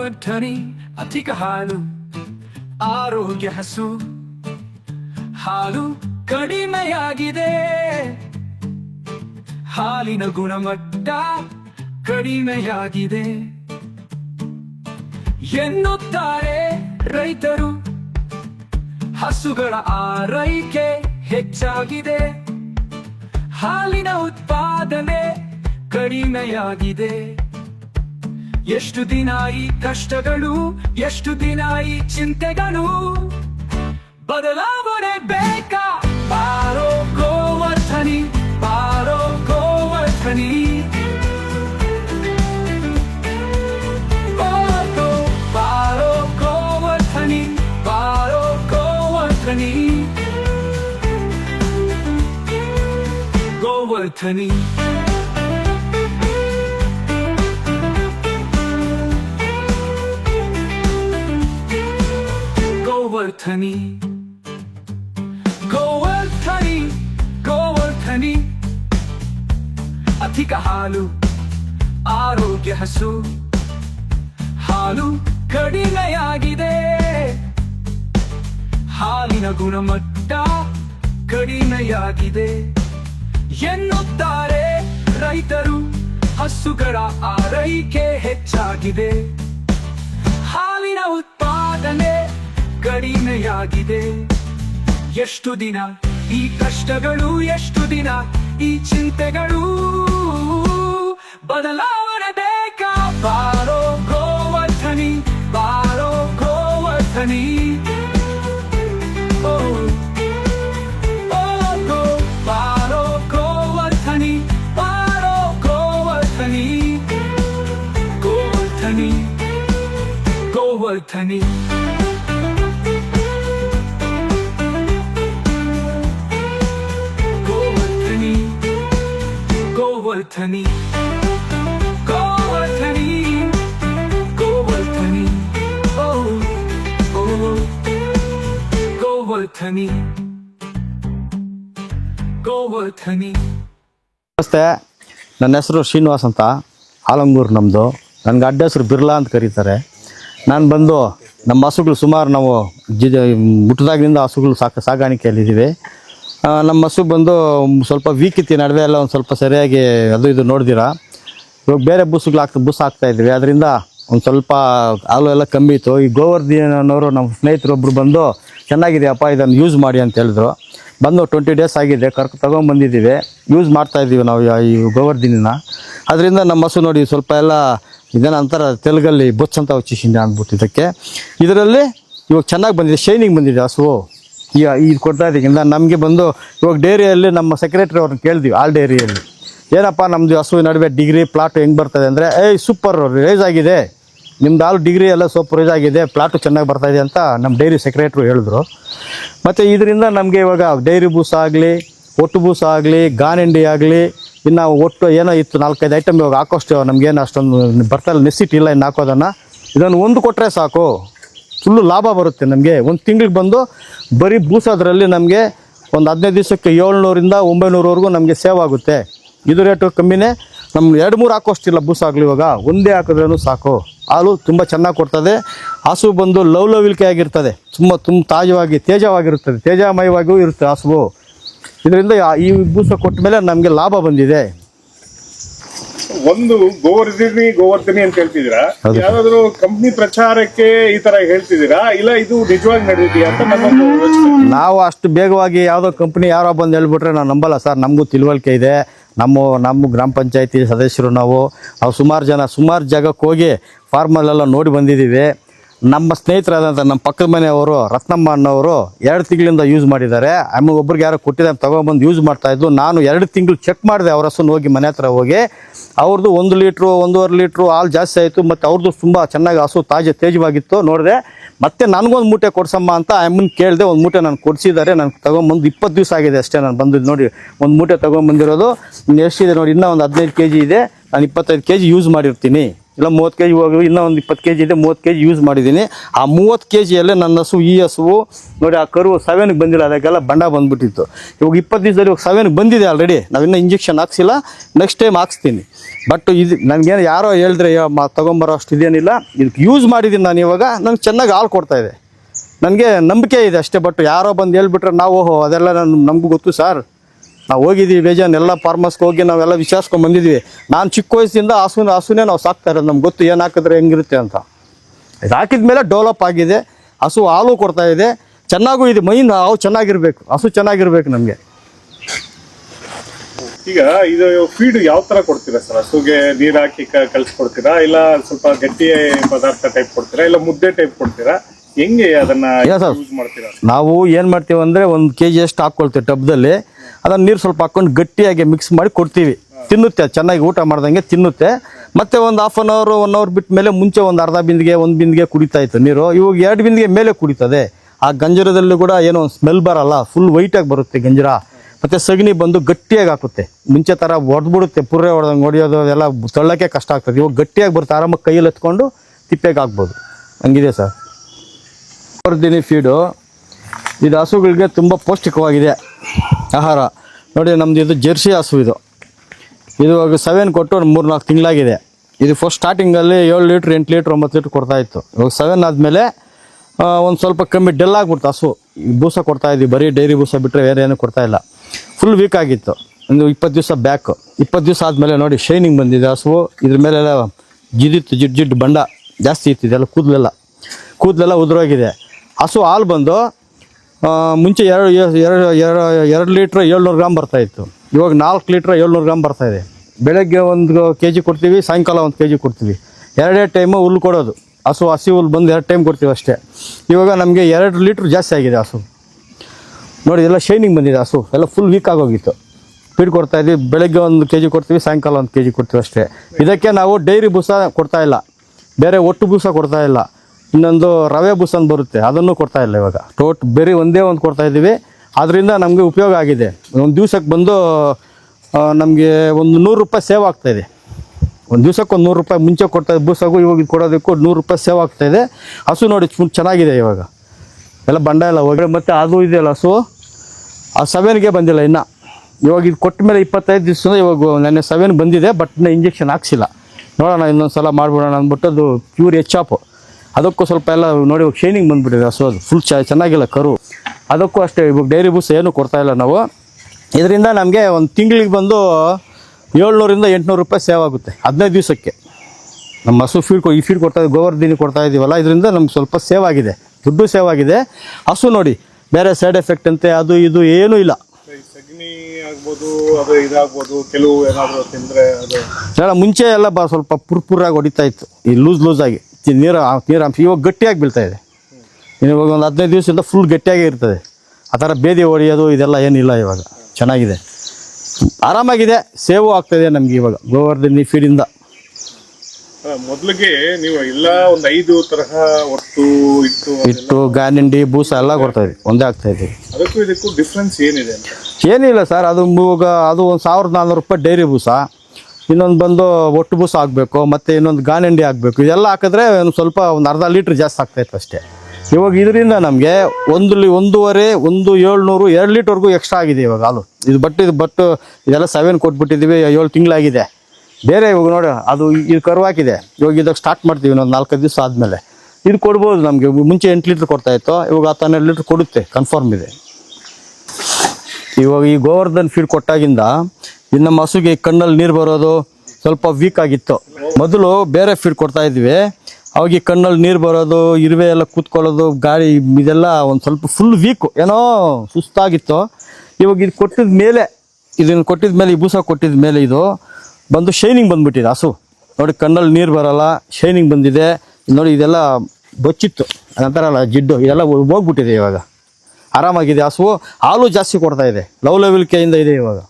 ಗೋವರ್ಧನಿ ಅಧಿಕ ಹಾಲು, ಆರೋಗ್ಯ ಹಸು, ಹಾಲು ಕಡಿಮೆಯಾಗಿದೆ. ಹಾಲಿನ ಗುಣಮಟ್ಟ ಕಡಿಮೆಯಾಗಿದೆ. ಎನ್ನುತ್ತಾರೆ ರೈತರು, ಹಸುಗಳ ಆರೈಕೆ ಹೆಚ್ಚಾಗಿದೆ. ಹಾಲಿನ ಉತ್ಪಾದನೆ ಕಡಿಮೆಯಾಗಿದೆ. ಎಷ್ಟು ದಿನ ಈ ಕಷ್ಟಗಳು, ಎಷ್ಟು ದಿನ ಈ ಚಿಂತೆಗಳು? ಬದಲಾವಣೆ ಬೇಕಾ? ಬಾರೋ ಗೋವರ್ಧನಿ ಬಾರೋ ಗೋವರ್ಧನಿ. ಬಾರೋ ಗೋವರ್ಧನಿ ಬಾರೋ ಗೋವರ್ಧನಿ. ಗೋವರ್ಧನಿ. ಗೋವರ್ಧನಿ ಗೋವರ್ಧನಿ ಗೋವರ್ಧನಿ ಅಧಿಕ ಹಾಲು ಆರೋಗ್ಯ ಹಸು ಹಾಲು ಕಡಿಮೆಯಾಗಿದೆ ಹಾಲಿನ ಗುಣಮಟ್ಟ ಕಡಿಮೆಯಾಗಿದೆ ಎನ್ನುತ್ತಾರೆ ರೈತರು ಹಸುಗಳ ಆರೈಕೆ ಹೆಚ್ಚಾಗಿದೆ ಹಾಲಿನ ಉತ್ಪಾದನೆ ಕಡಿಮೆಯಾಗಿದೆ. ಎಷ್ಟು ದಿನ ಈ ಕಷ್ಟಗಳು ಎಷ್ಟು ದಿನ ಈ ಚಿಂತೆಗಳು? ಬದಲಾವಣೆ ಬೇಕಾ? ಗೋವರ್ಧನಿ ಗೋವರ್ಧನಿ ಗೋವರ್ಧನಿ ಓ ಓ ಗೋವರ್ಧನಿ ಗೋವರ್ಧನಿ ನಮಸ್ತೆ. ನನ್ನ ಹೆಸರು ಶ್ರೀನಿವಾಸ್ ಅಂತ. ಆಲಂಗೂರು ನಮ್ಮದು ನನಗೆ ಅಡ್ಡ ಹೆಸರು ಬಿರ್ಲಾ ಅಂತ ಕರೀತಾರೆ. ನಾನು ಬಂದು ನಮ್ಮ ಹಸುಗಳು ಸುಮಾರು ನಾವು ಜಿ ಹುಟ್ಟದಾಗಿನಿಂದ ಹಸುಗಳು ಸಾಕ, ಸಾಗಾಣಿಕೆಯಲ್ಲಿದ್ದೀವಿ. ನಮ್ಮ ಹಸು ಬಂದು ಸ್ವಲ್ಪ ವೀಕ್ ಇತ್ತು ನಡುವೆ ಎಲ್ಲ ಒಂದು ಸ್ವಲ್ಪ ಸರಿಯಾಗಿ ಅದು ಇದು ನೋಡಿದಿರಾ? ಇವಾಗ ಬೇರೆ ಬುಸ್ಗಳು ಹಾಕ್ತಾ ಬುಸ್ ಹಾಕ್ತಾ ಇದ್ವಿ. ಅದರಿಂದ ಒಂದು ಸ್ವಲ್ಪ ಹಾಲು ಎಲ್ಲ ಕಮ್ಮಿ ಇತ್ತು. ಈ ಗೋವರ್ಧನವರು ನಮ್ಮ ಸ್ನೇಹಿತರೊಬ್ಬರು ಬಂದು, ಚೆನ್ನಾಗಿದೆಯಪ್ಪ, ಇದನ್ನು ಯೂಸ್ ಮಾಡಿ ಅಂತ ಹೇಳಿದ್ರು. ಬಂದು ಟ್ವೆಂಟಿ ಡೇಸ್ ಆಗಿದೆ, ಕರ್ಕ, ತೊಗೊಂಬಂದಿದ್ದೀವಿ. ಯೂಸ್ ಮಾಡ್ತಾ ಇದ್ದೀವಿ ನಾವು ಈ ಗೋವರ್ಧಿನ ಅದರಿಂದ ನಮ್ಮ ಹಸು ನೋಡಿ ಸ್ವಲ್ಪ ಎಲ್ಲ ಇದನ್ನು ತೆಲುಗಲ್ಲಿ ಬುಚ್ಚಂತ ಅಂತ ಅಂದ್ಬಿಟ್ಟು ಇದಕ್ಕೆ. ಇದರಲ್ಲಿ ಇವಾಗ ಚೆನ್ನಾಗಿ ಬಂದಿದೆ ಶೈನಿಂಗ್ ಬಂದಿದೆ ಹಸು. ಈಗ ಇದು ಕೊಡ್ತಾ ಇದ್ದಕ್ಕಿಂತ ನಮಗೆ ಬಂದು ಇವಾಗ ಡೈರಿಯಲ್ಲಿ ನಮ್ಮ ಸೆಕ್ರೆಟರಿ ಅವ್ರನ್ನ ಕೇಳಿದ್ವಿ ಆಲ್ ಡೈರಿಯಲ್ಲಿ. ಏನಪ್ಪ ನಮ್ಮದು ಹಸು ನಡುವೆ ಡಿಗ್ರಿ ಪ್ಲಾಟ್ ಹೆಂಗೆ ಬರ್ತದೆ ಅಂದರೆ, ಏಯ್ ಸೂಪರ್ ರೇಸ್ ಆಗಿದೆ. ನಿಮ್ದು ಆಲ್ ಡಿಗ್ರಿ ಎಲ್ಲ ಸೂಪರ್ ರೇಸ್ ಆಗಿದೆ ಪ್ಲಾಟು ಚೆನ್ನಾಗಿ ಬರ್ತಾಯಿದೆ ಅಂತ ನಮ್ಮ ಡೈರಿ ಸೆಕ್ರೆಟ್ರು ಹೇಳಿದ್ರು. ಮತ್ತು ಇದರಿಂದ ನಮಗೆ ಇವಾಗ ಡೈರಿ ಬೂಸ್ ಆಗಲಿ, ಒಟ್ಟು ಬೂಸ ಆಗಲಿ, ಗಾನೆಂಡಿ ಆಗಲಿ, ಇನ್ನು ಒಟ್ಟು ಏನೋ ಇತ್ತು, ನಾಲ್ಕೈದು ಐಟಮ್ ಇವಾಗ ಹಾಕೋಷ್ಟು ನಮಗೇನು ಅಷ್ಟೊಂದು ಬರ್ತಾ ಇಲ್ಲ ನೆಸಿಟಿ ಇಲ್ಲ ಇನ್ನು ಹಾಕೋದನ್ನು. ಇದನ್ನು ಒಂದು ಕೊಟ್ಟರೆ ಸಾಕು. ಫುಲ್ಲು ಲಾಭ ಬರುತ್ತೆ ನಮಗೆ. ಒಂದು ತಿಂಗಳಿಗೆ ಬಂದು ಬರೀ ಬೂಸೋದ್ರಲ್ಲಿ ನಮಗೆ ಒಂದು ಹದಿನೈದು ದಿವಸಕ್ಕೆ ಏಳ್ನೂರಿಂದ ಒಂಬೈನೂರವರೆಗೂ ನಮಗೆ ಸೇವ್ ಆಗುತ್ತೆ. ಇದು ರೇಟು ಕಮ್ಮಿನೇ. ನಮ್ಮ ಎರಡು ಮೂರು ಹಾಕೋಷ್ಟಿಲ್ಲ ಬೂಸ ಆಗಲಿ ಇವಾಗ. ಒಂದೇ ಹಾಕಿದ್ರೂ ಸಾಕು. ಹಾಲು ತುಂಬ ಚೆನ್ನಾಗಿ ಕೊಡ್ತದೆ. ಹಸು ಬಂದು ಲವಲವಿಕೆ ಆಗಿರ್ತದೆ. ತುಂಬ ತುಂಬ ತಾಜವಾಗಿ, ತೇಜವಾಗಿರುತ್ತದೆ. ತೇಜಮಯವಾಗಿಯೂ ಇರುತ್ತೆ ಹಸುವು ಇದರಿಂದ ಈ ಬೂಸ ಕೊಟ್ಟ ಮೇಲೆ ನಮಗೆ ಲಾಭ ಬಂದಿದೆ. ಒಂದು ಗೋವರ್ಧಿನಿ ಗೋವರ್ಧನಿ ಅಂತ ಹೇಳ್ತಿದ್ದೀರಾ? ಯಾವ್ದಾದ್ರು ಕಂಪ್ನಿ ಪ್ರಚಾರಕ್ಕೆ ಈ ತರ ಹೇಳ್ತಿದ್ದೀರಾ? ಇಲ್ಲ ಇದು ನಿಜವಾಗಿ ನಡೆದಿದೆಯಾ ಅಂತ ನನ್ನೊಂದು ಯೋಚನೆ. ನಾವು ಅಷ್ಟು ಬೇಗವಾಗಿ ಯಾವುದೋ ಕಂಪ್ನಿ ಯಾರೋ ಬಂದು ಹೇಳ್ಬಿಟ್ರೆ ನಾವು ನಂಬಲ್ಲ ಸರ್. ನಮಗೂ ತಿಳುವಳಿಕೆ ಇದೆ. ನಮ್ಮ ನಮ್ಮ ಗ್ರಾಮ ಪಂಚಾಯತಿ ಸದಸ್ಯರು ನಾವು. ನಾವು ಸುಮಾರು ಜನ ಸುಮಾರು ಜಾಗಕ್ಕೆ ಹೋಗಿ ಫಾರ್ಮಲ್ಲೆಲ್ಲ ನೋಡಿ ಬಂದಿದ್ದೀವಿ. ನಮ್ಮ ಸ್ನೇಹಿತರಾದಂಥ ನಮ್ಮ ಪಕ್ಕದ ಮನೆಯವರು, ರತ್ನಮ್ಮ ಅನ್ನೋರು ಎರಡು ತಿಂಗಳಿಂದ ಯೂಸ್ ಮಾಡಿದ್ದಾರೆ. ಒಬ್ರಿಗೆ ಯಾರೋ ಕೊಟ್ಟಿದ್ದಾರೆ ತಗೊಂಬಂದು ಯೂಸ್ ಮಾಡ್ತಾ ಇದ್ದು ನಾನು ಎರಡು ತಿಂಗಳು ಚೆಕ್ ಮಾಡಿದೆ ಅವ್ರ ಹಸುನ ಹೋಗಿ, ಮನೆ ಹತ್ರ ಹೋಗಿ. ಅವ್ರದ್ದು ಒಂದು ಲೀಟ್ರು ಒಂದೂವರೆ ಲೀಟ್ರು ಹಾಲು ಜಾಸ್ತಿ ಆಯಿತು, ಮತ್ತು ಅವ್ರದ್ದು ತುಂಬ ಚೆನ್ನಾಗಿ ಹಸು ತಾಜಾ ತೇಜವಾಗಿತ್ತು, ನೋಡಿದೆ. ಮತ್ತೆ ನನಗೊಂದು ಮೂಟೆ ಕೊಡ್ಸಮ್ಮ ಅಂತ ಅಮ್ಮನ ಕೇಳಿದೆ, ಒಂದು ಮೂಟೆ ನಾನು ಕೊಡಿಸಿದ್ದಾರೆ ನಾನು ತೊಗೊಂಬಂದು ಇಪ್ಪತ್ತು ದಿವಸ ಆಗಿದೆ ಅಷ್ಟೇ ನಾನು ಬಂದಿದ್ದು ನೋಡಿ. ಒಂದು ಮೂಟೆ ತೊಗೊಂಬಂದಿರೋದು ಎಷ್ಟಿದೆ ನೋಡಿ, ಇನ್ನೂ ಒಂದು ಹದಿನೈದು ಕೆ ಇದೆ. ನಾನು ಇಪ್ಪತ್ತೈದು ಕೆ ಯೂಸ್ ಮಾಡಿರ್ತೀನಿ. ಇಲ್ಲ, ಮೂವತ್ತು ಕೆ ಜಿ ಹೋಗಿ ಇನ್ನೂ ಒಂದು ಇಪ್ಪತ್ತು ಕೆ ಜಿ ಇದೆ, ಮೂವತ್ತು ಕೆ ಜಿ ಯೂಸ್ ಮಾಡಿದ್ದೀನಿ. ಆ ಮೂವತ್ತು ಕೆ ಜಿಯಲ್ಲೇ ನನ್ನ ಹಸು, ಈ ಹಸುವು ನೋಡಿ ಆ ಕರು ಸೆವೆನ್ಗೆ ಬಂದಿಲ್ಲ, ಅದಕ್ಕೆಲ್ಲ ಬಂಡ ಬಂದ್ಬಿಟ್ಟಿತ್ತು. ಇವಾಗ ಇಪ್ಪತ್ತು ದಿವಸದಲ್ಲಿ ಇವಾಗ ಸೆವೆನ್ಗೆ ಬಂದಿದೆ ಆಲ್ರೆಡಿ ನಾವಿನ್ನೂ ಇಂಜೆಕ್ಷನ್ ಹಾಕ್ಸಿಲ್ಲ ನೆಕ್ಸ್ಟ್ ಟೈಮ್ ಹಾಕ್ಸ್ತೀನಿ. ಬಟ್ ಇದು ನನಗೇನು ಯಾರೋ ಹೇಳಿದ್ರೆ ಮಾ, ತೊಗೊಂಬರೋ ಅಷ್ಟು ಇದೇನಿಲ್ಲ ಇದಕ್ಕೆ ಯೂಸ್ ಮಾಡಿದ್ದೀನಿ ನಾನು ಇವಾಗ, ನಂಗೆ ಚೆನ್ನಾಗಿ ಹಾಲು ಇದೆ. ನನಗೆ ನಂಬಿಕೆ ಇದೆ ಅಷ್ಟೇ ಬಟ್ ಯಾರೋ ಬಂದು ಹೇಳ್ಬಿಟ್ರೆ ನಾವು ಅದೆಲ್ಲ ನಾನು, ನಮಗೂ ಗೊತ್ತು ಸರ್ ನಾವು ಹೋಗಿದ್ದೀವಿ ಬೇಜಾನ್ ಎಲ್ಲ ಫಾರ್ಮರ್ಸ್ಗೆ ಹೋಗಿ ನಾವೆಲ್ಲ ವಿಚಾರಿಸ್ಕೊಂಡು ಬಂದಿದ್ವಿ ನಾನು ಚಿಕ್ಕ ವಯಸ್ಸಿಂದ ಹಸುನ ಹಸುನೇ ನಾವು ಸಾಕ್ತಾ ಇರೋದು. ನಮ್ಗೆ ಗೊತ್ತು ಏನು ಹಾಕಿದ್ರೆ ಹೆಂಗಿರುತ್ತೆ ಅಂತ. ಇದು ಹಾಕಿದ ಮೇಲೆ ಡೆವಲಪ್ ಆಗಿದೆ. ಹಸು ಹಾಲು ಕೊಡ್ತಾ ಇದೆ. ಚೆನ್ನಾಗೂ ಇದೆ. ಮೈನ್ ಹಾವು ಚೆನ್ನಾಗಿರ್ಬೇಕು. ಹಸು ಚೆನ್ನಾಗಿರ್ಬೇಕು ನಮಗೆ. ಈಗ ಇದು ಫೀಡ್ ಯಾವ ತರ ಕೊಡ್ತೀರಾ ಸರ್? ಹಸುಗೆ ನೀರ್ ಹಾಕಿ ಕ- ಕಲ್ಸ್ಕೊಡ್ತೀರಾ ಇಲ್ಲ ಸ್ವಲ್ಪ ಗಟ್ಟಿ ಪದಾರ್ಥ ಟೈಪ್ ಕೊಡ್ತೀರಾ? ಇಲ್ಲ ಮುದ್ದೆ ಟೈಪ್ ಕೊಡ್ತೀರಾ? ಹೆಂಗೆ ಅದನ್ನ ಮಾಡ್ತೀರಾ? ನಾವು ಏನು ಮಾಡ್ತೀವಿ ಅಂದರೆ ಒಂದು ಕೆ ಜಿ ಅಷ್ಟು ಹಾಕ್ಕೊಳ್ತೀವಿ ಟಬ್ದಲ್ಲಿ. ಅದನ್ನು ನೀರು ಸ್ವಲ್ಪ ಹಾಕ್ಕೊಂಡು ಗಟ್ಟಿಯಾಗಿ ಮಿಕ್ಸ್ ಮಾಡಿ ಕೊಡ್ತೀವಿ. ತಿನ್ನುತ್ತೆ, ಚೆನ್ನಾಗಿ ಊಟ ಮಾಡ್ದಂಗೆ ತಿನ್ನುತ್ತೆ. ಮತ್ತೆ ಒಂದು half an hour one hour ಬಿಟ್ಟ ಮೇಲೆ ಮುಂಚೆ ಒಂದು ಅರ್ಧ ಬಿಂದಿಗೆ, ಒಂದು ಬಿಂದಿಗೆ ಕುಡಿತಾ ಇತ್ತು ನೀರು. ಇವಾಗ ಎರಡು ಬಿಂದಿಗೆ ಮೇಲೆ ಕುಡಿತದೆ. ಆ ಗಂಜರದಲ್ಲೂ ಕೂಡ ಏನೋ ಸ್ಮೆಲ್ ಬರಲ್ಲ ಫುಲ್ ವೈಟಾಗಿ ಬರುತ್ತೆ ಗಂಜರ. ಮತ್ತು ಸಗಣಿ ಬಂದು ಗಟ್ಟಿಯಾಗಿ ಹಾಕುತ್ತೆ. ಮುಂಚೆ ಥರ ಹೊಡೆದ್ಬಿಡುತ್ತೆ ಪುರ್ರೆ ಹೊಡೆದಂಗೆ ಹೊಡೆಯೋದು, ಅದೆಲ್ಲ ತಳ್ಳಕ್ಕೆ ಕಷ್ಟ ಆಗ್ತದೆ. ಇವಾಗ ಗಟ್ಟಿಯಾಗಿ ಬರುತ್ತೆ, ಆರಾಮಾಗಿ ಕೈಯಲ್ಲಿ ಎತ್ಕೊಂಡು ತಿಪ್ಪೆಗೆ ಹಾಕ್ಬೋದು. ಹಂಗಿದೆ ಸರ್. ಬರ್ದಿನಿ ಫೀಡು ಇದು ಹಸುಗಳಿಗೆ ತುಂಬ ಪೌಷ್ಟಿಕವಾಗಿದೆ. ಆಹಾರ. ನೋಡಿ ನಮ್ಮದು ಇದು ಜೆರ್ಸಿ ಹಸು ಇದು. ಇದು ಇವಾಗ ಸೆವೆನ್ ಕೊಟ್ಟು ಮೂರು ನಾಲ್ಕು ತಿಂಗಳಾಗಿದೆ. ಇದು ಫಸ್ಟ್ ಸ್ಟಾರ್ಟಿಂಗಲ್ಲಿ ಏಳು ಲೀಟ್ರ್, ಎಂಟು ಲೀಟ್ರ್, ಒಂಬತ್ತು ಲೀಟ್ರ್ ಕೊಡ್ತಾ ಇತ್ತು. ಇವಾಗ ಸೆವೆನ್ ಆದಮೇಲೆ ಒಂದು ಸ್ವಲ್ಪ ಕಮ್ಮಿ ಡೆಲ್ ಆಗ್ಬಿಡ್ತು ಹಸು. ಬೂಸ ಕೊಡ್ತಾ ಇದ್ವಿ. ಬರೀ ಡೈರಿ ಬೂಸ ಬಿಟ್ಟರೆ ಬೇರೆ ಏನೂ ಕೊಡ್ತಾ ಇಲ್ಲ. ಫುಲ್ ವೀಕ್ ಆಗಿತ್ತು. ಒಂದು ಇಪ್ಪತ್ತು ದಿವಸ ಬ್ಯಾಕ್ ಇಪ್ಪತ್ತು ದಿವಸ ಆದಮೇಲೆ ನೋಡಿ ಶೈನಿಂಗ್ ಬಂದಿದೆ ಹಸು. ಇದ್ರ ಮೇಲೆಲ್ಲ ಜಿದ್ದಿತ್ತು, ಜಿಡ್ ಜಿಡ್ ಬಂಡ. ಜಾಸ್ತಿ ಇತ್ತು. ಇದೆಲ್ಲ ಕೂದಲೆಲ್ಲ. ಕೂದಲೆಲ್ಲ ಉದುರೋಗಿದೆ. ಹಸು ಹಾಲು ಬಂದು ಮುಂಚೆ ಎರಡು ಎರಡು ಎರಡು ಲೀಟ್ರ್ ಏಳ್ನೂರು ಗ್ರಾಮ್ ಬರ್ತಾಯಿತ್ತು ಇವಾಗ ನಾಲ್ಕು ಲೀಟ್ರ್ ಏಳ್ನೂರು ಗ್ರಾಮ್ ಬರ್ತಾಯಿದೆ ಬೆಳಗ್ಗೆ ಒಂದು ಕೆ ಜಿ ಕೊಡ್ತೀವಿ, ಸಾಯಂಕಾಲ ಒಂದು ಕೆ ಜಿ ಕೊಡ್ತೀವಿ. ಎರಡೇ ಟೈಮು ಹುಲ್ಲು ಕೊಡೋದು. ಹಸು, ಹಸಿ ಹುಲ್ಲು ಬಂದು ಎರಡು ಟೈಮ್ ಕೊಡ್ತೀವಿ ಅಷ್ಟೇ. ಇವಾಗ ನಮಗೆ ಎರಡು ಲೀಟ್ರ್ ಜಾಸ್ತಿ ಆಗಿದೆ ಹಸು. ನೋಡಿ, ಎಲ್ಲ ಶೈನಿಂಗ್ ಬಂದಿದೆ ಹಸು. ಎಲ್ಲ ಫುಲ್ ವೀಕ್ ಆಗೋಗಿತ್ತು. ಫೀಡ್ ಕೊಡ್ತಾ ಇದ್ವಿ, ಬೆಳಗ್ಗೆ ಒಂದು ಕೆ ಜಿ ಕೊಡ್ತೀವಿ, ಸಾಯಂಕಾಲ ಒಂದು ಕೆ ಜಿ ಕೊಡ್ತೀವಿ ಅಷ್ಟೇ. ಇದಕ್ಕೆ ನಾವು ಡೈರಿ ಬೂಸ ಕೊಡ್ತಾ ಇಲ್ಲ. ಬೇರೆ ಒಟ್ಟು ಬೂಸ ಕೊಡ್ತಾ ಇಲ್ಲ. ಇನ್ನೊಂದು ರವೆ ಬುಸ್ ಅಂತ ಬರುತ್ತೆ, ಅದನ್ನು ಕೊಡ್ತಾ ಇಲ್ಲ ಇವಾಗ. ಟೋಟ್ ಬೇರೆ ಒಂದೇ ಒಂದು ಕೊಡ್ತಾ ಇದ್ದೀವಿ. ಅದರಿಂದ ನಮಗೆ ಉಪಯೋಗ ಆಗಿದೆ. ಒಂದು ದಿವ್ಸಕ್ಕೆ ಬಂದು ನಮಗೆ ಒಂದು ನೂರು ರೂಪಾಯಿ ಸೇವ್ ಆಗ್ತಾಯಿದೆ ಒಂದು ದಿವ್ಸಕ್ಕೆ ಒಂದು ನೂರು ರೂಪಾಯಿ ಮುಂಚೆ ಕೊಡ್ತಾ ಬುಸ್ಸಾಗು ಇವಾಗ ಕೊಡೋದಕ್ಕೂ ನೂರು ರೂಪಾಯಿ ಸೇವ್ ಆಗ್ತಾಯಿದೆ ಹಸು ನೋಡಿ ಚೆನ್ನಾಗಿದೆ ಇವಾಗ. ಎಲ್ಲ ಬಂಡ ಎಲ್ಲ ಹೋಗಿ ಮತ್ತು ಅದು ಇದೆಯಲ್ಲ ಹಸು? ಆ ಸವೆನ್ಗೆ ಬಂದಿಲ್ಲ ಇನ್ನು. ಇವಾಗ ಇದು ಕೊಟ್ಟ ಮೇಲೆ ಇಪ್ಪತ್ತೈದು ದಿವಸ ಇವಾಗ ನೆನ್ನೆ ಸೆವೆನ್ ಬಂದಿದೆ, ಬಟ್ ಇಂಜೆಕ್ಷನ್ ಹಾಕ್ಸಿಲ್ಲ. ನೋಡೋಣ ಇನ್ನೊಂದು ಸಲ ಮಾಡಿಬಿಡೋಣ ಅಂದ್ಬಿಟ್ಟು ಅದು ಪ್ಯೂರ್ ಎಚ್ಚಾಪು ಅದಕ್ಕೂ ಸ್ವಲ್ಪ ಎಲ್ಲ ನೋಡಿ ಇವಾಗ ಶೈನಿಂಗ್ ಬಂದುಬಿಟ್ಟಿದೆ ಹಸು ಅದು ಫುಲ್ ಚ ಚೆನ್ನಾಗಿಲ್ಲ ಕರು. ಅದಕ್ಕೂ ಅಷ್ಟೇ ಇವಾಗ ಡೈರಿ ಬೂಸ್ ಏನೂ ಕೊಡ್ತಾ ಇಲ್ಲ ನಾವು. ಇದರಿಂದ ನಮಗೆ ಒಂದು ತಿಂಗಳಿಗೆ ಬಂದು ಏಳ್ನೂರಿಂದ ಎಂಟುನೂರು ರೂಪಾಯಿ ಸೇವ್ ಆಗುತ್ತೆ ಹದಿನೈದು ದಿವಸಕ್ಕೆ. ನಮ್ಮ ಹಸು ಫೀಡ್ ಈ ಫೀಡ್ ಕೊಡ್ತಾ ಗೋವರ್ಧನಿ ಕೊಡ್ತಾ ಇದ್ದೀವಲ್ಲ ಇದರಿಂದ ನಮ್ಗೆ ಸ್ವಲ್ಪ ಸೇವ್ ಆಗಿದೆ ದುಡ್ಡು ಸೇವ್ ಆಗಿದೆ. ಹಸು ನೋಡಿ ಬೇರೆ ಸೈಡ್ ಎಫೆಕ್ಟ್ ಅಂತೆ ಅದು ಇದು ಏನೂ ಇಲ್ಲ. ಈ ಸಗಣಿ ಆಗ್ಬೋದು ಅದು ಇದಾಗ್ಬೋದು ಕೆಲವು ಏನಾದ್ರು ತಿಂದ್ರೆ ಅದು ಎಲ್ಲ ಮುಂಚೆ ಎಲ್ಲ ಬ ಸ್ವಲ್ಪ ಪುರ್ಪುರಾಗಿ ಹೊಡಿತಾ ಇತ್ತು ಈ ಲೂಸ್ ಲೂಸ್ ಆಗಿ. ನೀರು ನೀರು ಅಂಶ ಇವಾಗ ಗಟ್ಟಿಯಾಗಿ ಬೀಳ್ತಾ ಇದೆ. ಇವಾಗ ಒಂದು ಹದಿನೈದು ದಿವಸದಿಂದ ಫುಲ್ ಗಟ್ಟಿಯಾಗಿ ಇರ್ತದೆ. ಆ ಥರ ಬೇದಿ ಹೊಡೆಯೋದು ಇದೆಲ್ಲ ಏನಿಲ್ಲ ಇವಾಗ. ಚೆನ್ನಾಗಿದೆ. ಆರಾಮಾಗಿದೆ ಸೇವು ಆಗ್ತಾಯಿದೆ ನಮಗೆ ಇವಾಗ ಗೋವರ್ಧನಿ ಫೀಡಿಂದ ಮೊದಲಿಗೆ ಮೊದ್ಲಿಗೆ ನೀವು ಎಲ್ಲ ಒಂದು ಐದು ತರಹ ಒಟ್ಟು ಇಟ್ಟು ಇಟ್ಟು ಗಾನಿಂಡಿ ಬೂಸ ಎಲ್ಲ ಕೊಡ್ತಾ ಇದ್ವಿ. ಒಂದೇ ಆಗ್ತಾ ಇದ್ದೀವಿ ಅದಕ್ಕೂ ಇದಕ್ಕೂ ಡಿಫ್ರೆನ್ಸ್ ಏನಿದೆ ಏನಿಲ್ಲ ಸರ್ ಅದು ಇವಾಗ ಅದು ಒಂದು ಸಾವಿರದ ನಾನ್ನೂರು ರೂಪಾಯಿ ಡೈರಿ ಬೂಸ. ಇನ್ನೊಂದು ಬಂದು ಒಟ್ಟು ಬೂಸು ಆಗಬೇಕು ಮತ್ತು ಇನ್ನೊಂದು ಗಾನೆಂಡಿ ಆಗಬೇಕು ಇದೆಲ್ಲ ಹಾಕಿದ್ರೆ ಒಂದು ಸ್ವಲ್ಪ ಒಂದು ಅರ್ಧ ಲೀಟ್ರ್ ಜಾಸ್ತಿ ಆಗ್ತಾಯಿತ್ತು ಅಷ್ಟೇ. ಇವಾಗ ಇದರಿಂದ ನಮಗೆ ಒಂದು ಲಿ ಒಂದೂವರೆ, ಒಂದು ಏಳ್ನೂರು, ಎರಡು ಲೀಟ್ರ್ವರೆಗೂ ಎಕ್ಸ್ಟ್ರಾ ಆಗಿದೆ ಇವಾಗ ಹಾಲು. ಇದು ಬಟ್ ಇದು ಬಟ್ ಇದೆಲ್ಲ ಸೆವೆನ್ ಕೊಟ್ಬಿಟ್ಟಿದ್ದೀವಿ, ಏಳು ತಿಂಗಳಾಗಿದೆ. ಬೇರೆ ಇವಾಗ ನೋಡಿ, ಅದು ಇದು ಕರು ಹಾಕಿದೆ. ಇವಾಗ ಇದಕ್ಕೆ ಸ್ಟಾರ್ಟ್ ಮಾಡ್ತೀವಿ ಇನ್ನೊಂದು ನಾಲ್ಕೈದು ದಿವಸ ಆದಮೇಲೆ. ಇದು ಕೊಡ್ಬೋದು ನಮಗೆ, ಮುಂಚೆ ಎಂಟು ಲೀಟ್ರ್ ಕೊಡ್ತಾಯಿತ್ತು ಇವಾಗ ಹತ್ತು ಹನ್ನೆರಡು ಲೀಟ್ರ್ ಕೊಡುತ್ತೆ ಕನ್ಫರ್ಮ್ ಇದೆ. ಇವಾಗ ಈ ಗೋವರ್ಧನ್ ಫೀಡ್ ಕೊಟ್ಟಾಗಿಂದ ಇನ್ನು ನಮ್ಮ ಹಸುಗೆ ಕಣ್ಣಲ್ಲಿ ನೀರು ಬರೋದು ಸ್ವಲ್ಪ ವೀಕ್ ಆಗಿತ್ತು. ಮೊದಲು ಬೇರೆ ಫೀಡ್ ಕೊಡ್ತಾ ಇದ್ವಿ. ಅವಾಗ ಈ ಕಣ್ಣಲ್ಲಿ ನೀರು ಬರೋದು, ಇರುವೆ ಎಲ್ಲ ಕೂತ್ಕೊಳ್ಳೋದು, ಗಾಳಿ ಇದೆಲ್ಲ ಒಂದು ಸ್ವಲ್ಪ ಫುಲ್ ವೀಕು ಏನೋ ಸುಸ್ತಾಗಿತ್ತು. ಇವಾಗ ಇದು ಕೊಟ್ಟಿದ ಮೇಲೆ, ಇದನ್ನು ಕೊಟ್ಟಿದ ಮೇಲೆ, ಈ ಬೂಸ ಕೊಟ್ಟಿದ ಮೇಲೆ ಇದು ಬಂದು ಶೈನಿಂಗ್ ಬಂದ್ಬಿಟ್ಟಿದೆ, ಹಸು. ನೋಡಿ, ಕಣ್ಣಲ್ಲಿ ನೀರು ಬರಲ್ಲ ಶೈನಿಂಗ್ ಬಂದಿದೆ. ನೋಡಿ, ಇದೆಲ್ಲ ಬಚ್ಚಿತ್ತು. ಅಂತಾರಲ್ಲ ಜಿಡ್ಡು, ಇದೆಲ್ಲ ಹೋಗ್ಬಿಟ್ಟಿದೆ ಇವಾಗ. ಆರಾಮಾಗಿದೆ. ಹಸು ಹಾಲು ಜಾಸ್ತಿ ಕೊಡ್ತಾ ಇದೆ. ಲವ್ ಲೆವೆಲ್ ಕೆಯಿಂದ ಇದೆ ಇವಾಗ.